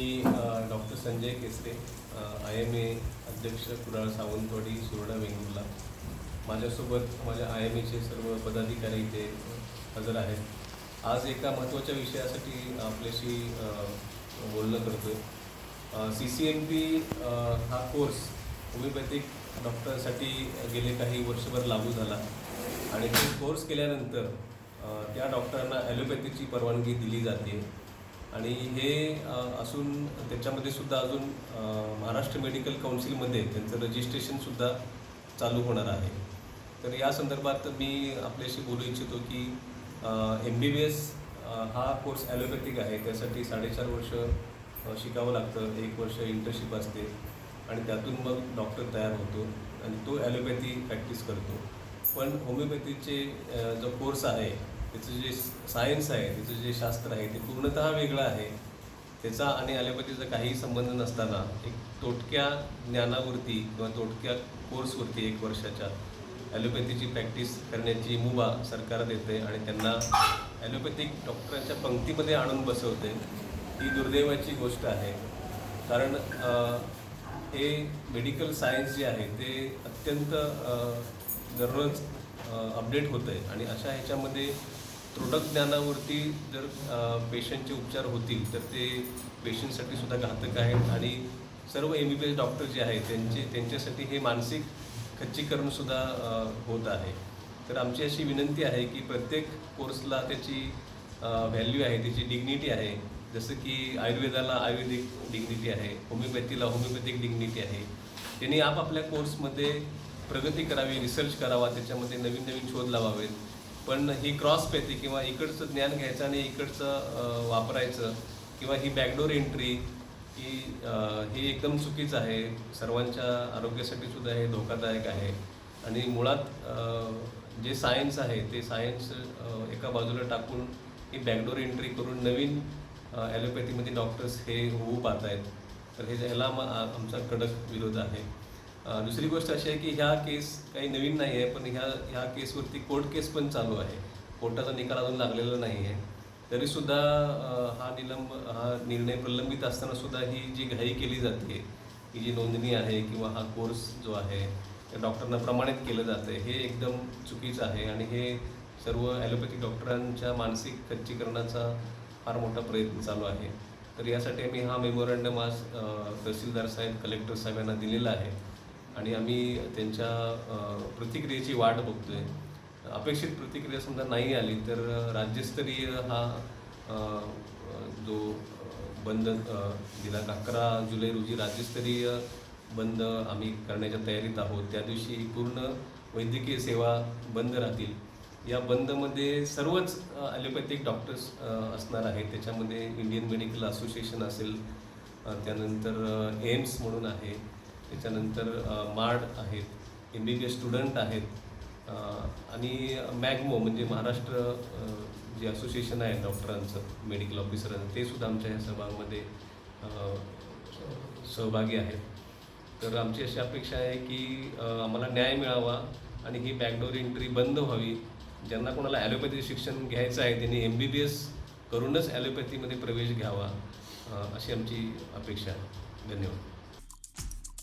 Me doctor Sanjay Kesare I M A अध्यक्ष कुडाळ सावंतवाडी सुरडा वेंगुर्ला. माझ्यासोबत माझ्या आय एम एचे सर्व पदाधिकारी इथे हजर आहेत. आज एका महत्त्वाच्या विषयासाठी आपल्याशी बोलणं करतो आहे सी सी एम पी हा कोर्स होमिओपॅथिक डॉक्टरसाठी गेले काही वर्षभर लागू झाला. आणि तो कोर्स केल्यानंतर त्या डॉक्टरांना ॲलोपॅथीची परवानगी दिली जाते. आणि हे असून त्याच्यामध्ये सुद्धा अजून महाराष्ट्र मेडिकल काउन्सिलमध्ये त्यांचं रजिस्ट्रेशनसुद्धा चालू होणार आहे. तर या संदर्भात मी आपल्याशी बोलू इच्छितो की एम बी बी एस हा कोर्स ॲलोपॅथिक आहे. त्यासाठी साडेचार वर्ष शिकावं लागतं. एक वर्ष इंटर्नशिप असते आणि त्यातून मग डॉक्टर तयार होतो आणि तो ॲलोपॅथी प्रॅक्टिस करतो. पण होमिओपॅथीचे जो कोर्स आहे त्याचं जे सायन्स आहे त्याचं जे शास्त्र आहे ते पूर्णतः वेगळं आहे. त्याचा आणि ॲलोपॅथीचा काही संबंध नसताना एक तोटक्या ज्ञानावरती किंवा तोटक्या कोर्सवरती एक वर्षाच्या ॲलोपॅथीची प्रॅक्टिस करण्याची मुभा सरकार देते आणि त्यांना ॲलोपॅथिक डॉक्टरांच्या पंक्तीमध्ये आणून बसवते. ही दुर्दैवाची गोष्ट आहे. कारण हे मेडिकल सायन्स जे आहे ते अत्यंत दररोज अपडेट होतं आहे आणि अशा ह्याच्यामध्ये त्रोटक ज्ञानावरती जर पेशंटचे उपचार होतील तर ते पेशंटसाठी सुद्धा घातक आहेत. आणि सर्व M B B S doctor जे आहेत त्यांचे त्यांच्यासाठी हे मानसिक खच्चीकरणसुद्धा होत आहे. तर आमची अशी विनंती आहे की प्रत्येक कोर्सला त्याची व्हॅल्यू आहे त्याची डिग्निटी आहे. जसं की आयुर्वेदाला आयुर्वेदिक डिग्निटी आहे होमिओपॅथीला होमिओपॅथिक डिग्निटी आहे. त्यांनी आपापल्या कोर्समध्ये प्रगती करावी रिसर्च करावा त्याच्यामध्ये नवीन नवीन शोध लावावेत. पण ही क्रॉस पेती किंवा इकडचं ज्ञान घ्यायचं आणि इकडचं वापरायचं किंवा ही बॅकडोर एंट्री ही हे एकदम चुकीचं आहे. सर्वांच्या आरोग्यासाठी सुद्धा हे धोकादायक आहे. आणि मुळात जे सायन्स आहे ते सायन्स एका बाजूला टाकून ही बॅकडोर एंट्री करून नवीन ॲलोपॅथीमध्ये डॉक्टर्स हे होऊ पाहत आहेत तर हे ह्याला आमचा कडक विरोध आहे. दुसरी गोष्ट अशी आहे की ह्या केस काही नवीन नाही आहे पण ह्या ह्या केसवरती कोर्ट केस पण चालू आहे. कोर्टाचा निकाल अजून लागलेला नाही आहे. तरीसुद्धा हा निलंब हा निर्णय प्रलंबित असताना सुद्धा ही जी घाई केली जाते ही जी नोंदणी आहे किंवा हा कोर्स जो आहे त्या डॉक्टरांना प्रमाणित केलं जातं हे एकदम चुकीचं आहे आणि हे सर्व ॲलोपॅथिक डॉक्टरांच्या मानसिक खच्चीकरणाचा फार मोठा प्रयत्न चालू आहे. तर यासाठी आम्ही हा मेमोरंडम आज तहसीलदार साहेब कलेक्टर साहेब यांना दिलेला आहे. आणि आम्ही त्यांच्या प्रतिक्रियेची वाट बघतोय. अपेक्षित प्रतिक्रिया समजा नाही आली तर राज्यस्तरीय हा जो बंद दिला अकरा जुलै रोजी राज्यस्तरीय बंद आम्ही करण्याच्या तयारीत आहोत. त्या दिवशी पूर्ण वैद्यकीय सेवा बंद राहतील. या बंदमध्ये सर्वच ॲलोपॅथिक डॉक्टर्स असणार आहेत. त्याच्यामध्ये इंडियन मेडिकल असोसिएशन असेल त्यानंतर एम्स म्हणून आहे. त्याच्यानंतर माड आहेत M B B S student आहेत आणि मॅगमो म्हणजे महाराष्ट्र जे असोसिएशन आहे डॉक्टरांचं मेडिकल ऑफिसरांचं ते सुद्धा आमच्या ह्या सभामध्ये सहभागी आहेत. तर आमची अशी अपेक्षा आहे की आम्हाला न्याय मिळावा आणि ही बॅकडोर एंट्री बंद व्हावी. ज्यांना कोणाला ॲलोपॅथी शिक्षण घ्यायचं आहे त्यांनी एम बी बी एस करूनच ॲलोपॅथीमध्ये प्रवेश घ्यावा अशी आमची अपेक्षा आहे. धन्यवाद.